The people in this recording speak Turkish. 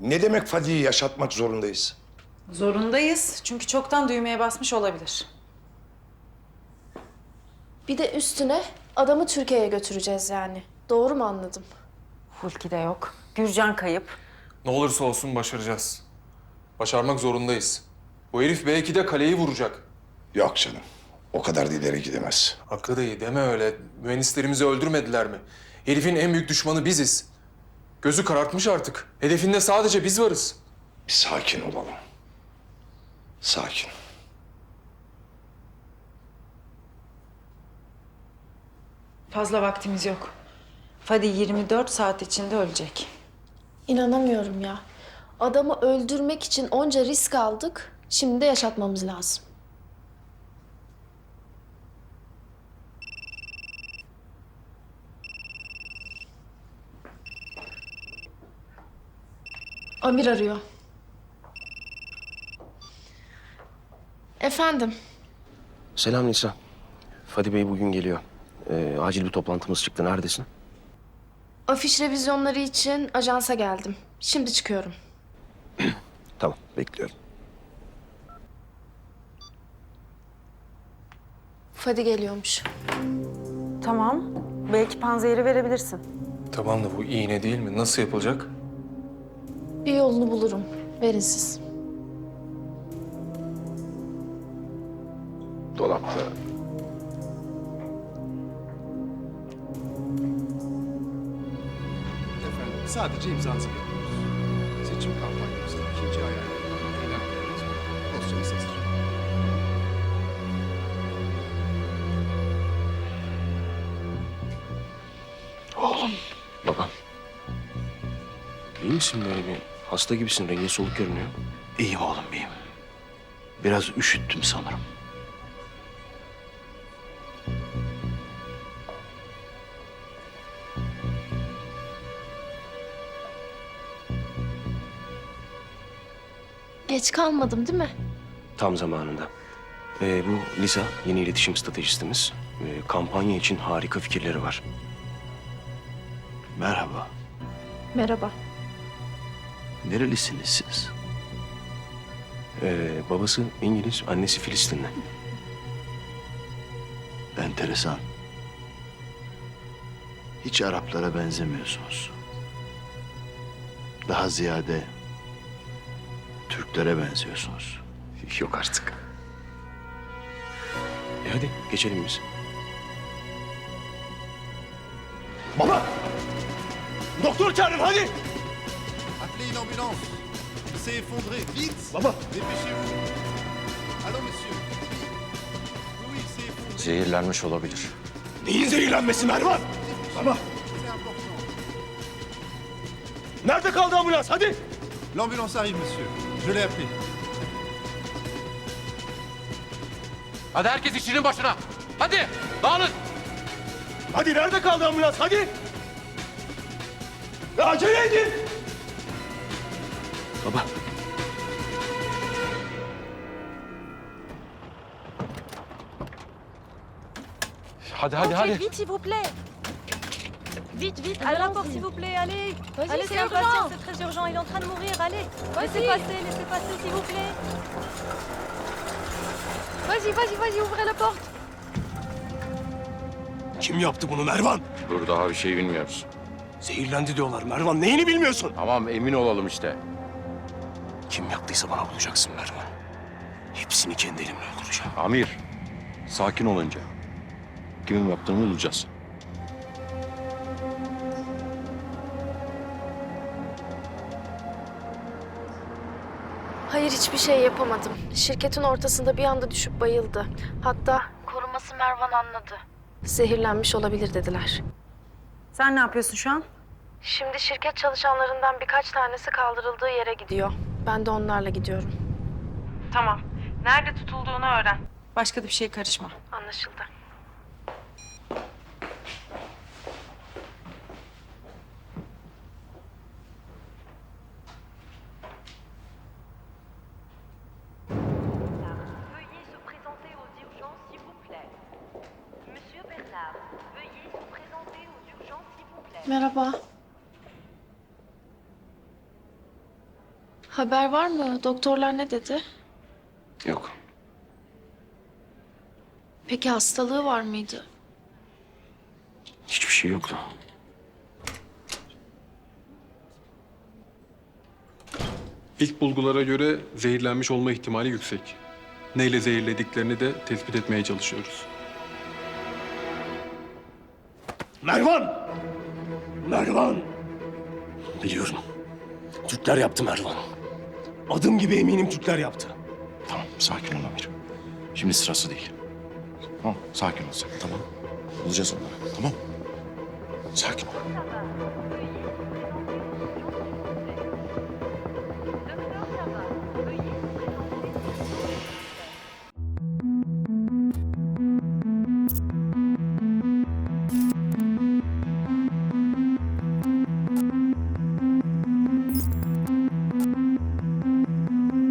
Ne demek Fadi'yi yaşatmak zorundayız? Zorundayız çünkü çoktan düğmeye basmış olabilir. Bir de üstüne adamı Türkiye'ye götüreceğiz yani. Doğru mu anladım? Hulki de yok. Gürcan kayıp. Ne olursa olsun başaracağız. Başarmak zorundayız. Bu herif belki de kaleyi vuracak. Yok canım. O kadar da ileri gidemez. Hakkı dayı deme öyle. Mühendislerimizi öldürmediler mi? Herifin en büyük düşmanı biziz. Gözü karartmış artık. Hedefinde sadece biz varız. Bir sakin olalım. Sakin. Fazla vaktimiz yok. Fadi 24 saat içinde ölecek. İnanamıyorum ya. Adamı öldürmek için onca risk aldık. Şimdi de yaşatmamız lazım. Amir arıyor. Efendim. Selam Nisa. Fadi Bey bugün geliyor. Ee, acil bir toplantımız çıktı. Neredesin? Afiş revizyonları için ajansa geldim. Şimdi çıkıyorum. Tamam, bekliyorum. Fadi geliyormuş. Tamam. Belki panzehiri verebilirsin. Tamam da bu iğne değil mi? Nasıl yapılacak? Bir yolunu bulurum. Verin siz. Dolapta. Efendim sadece imzanızı bekliyoruz. Seçim kampanyamızın ikinci ayağıyla ilanlarımız var. Dosyamız hazır. Baba. İyi misin böyle bir? Hasta gibisin. Rengin soluk görünüyor. İyiyim oğlum iyiyim. Biraz üşüttüm sanırım. Geç kalmadım değil mi? Tam zamanında. Ee, bu Lisa, yeni iletişim stratejistimiz. Ee, kampanya için harika fikirleri var. Merhaba. Merhaba. Nerelisiniz siz? Ee, babası İngiliz, annesi Filistinli. Enteresan. Hiç Araplara benzemiyorsunuz. Daha ziyade Türklere benziyorsunuz. Yok artık. E hadi geçelim biz. Doktor çağırın hadi. Ambulance. S'est effondré. Vite Baba. Dépêchez-vous. Allô monsieur. Oui, s'est effondré. Zehirlenmiş olabilir. Neyin zehirlenmesi Mervan? Baba. C'est important. Nerede kaldı ambulans hadi? L'ambulance arrive monsieur. Je l'ai appelé. Hadi herkes işinin başına. Hadi dağılın. Hadi nerede kaldı ambulans hadi? Ya acele edin. Baba. Hadi hadi hadi. Vite, s'il vous plaît Vite, vite, à la porte, s'il vous plaît, allez Allez, c'est urgent. c'est très urgent, il est en train de mourir, allez Laissez passer, laissez passer, s'il vous plaît Vas-y, vas-y, vas-y, ouvrez la porte. Kim yaptı bunu Mervan? Dur daha bir şey bilmiyoruz. Zehirlendi diyorlar Mervan. Neyini bilmiyorsun? Tamam emin olalım işte. Kim yaptıysa bana bulacaksın Mervan. Hepsini kendi elimle öldüreceğim. Amir sakin ol önce. Kimin yaptığını bulacağız. Hayır hiçbir şey yapamadım. Şirketin ortasında bir anda düşüp bayıldı. Hatta koruması Mervan anladı. Zehirlenmiş olabilir dediler. Sen ne yapıyorsun şu an? Şimdi şirket çalışanlarından birkaç tanesi kaldırıldığı yere gidiyor. Ben de onlarla gidiyorum. Tamam. Nerede tutulduğunu öğren. Başka da bir şeye karışma. Anlaşıldı. Veuillez se présenter aux urgences, s'il vous plaît. Monsieur Bernard, veuillez se présenter aux urgences, s'il vous plaît. Merhaba. Haber var mı? Doktorlar ne dedi? Yok. Peki hastalığı var mıydı? Hiçbir şey yoktu. İlk bulgulara göre zehirlenmiş olma ihtimali yüksek. Neyle zehirlediklerini de tespit etmeye çalışıyoruz. Mervan! Mervan! Biliyorum. Türkler yaptı Mervan. Adım gibi eminim Türkler yaptı. Tamam sakin ol Amir. Şimdi sırası değil. Tamam sakin ol sen tamam. Bulacağız onları tamam. Sakin ol.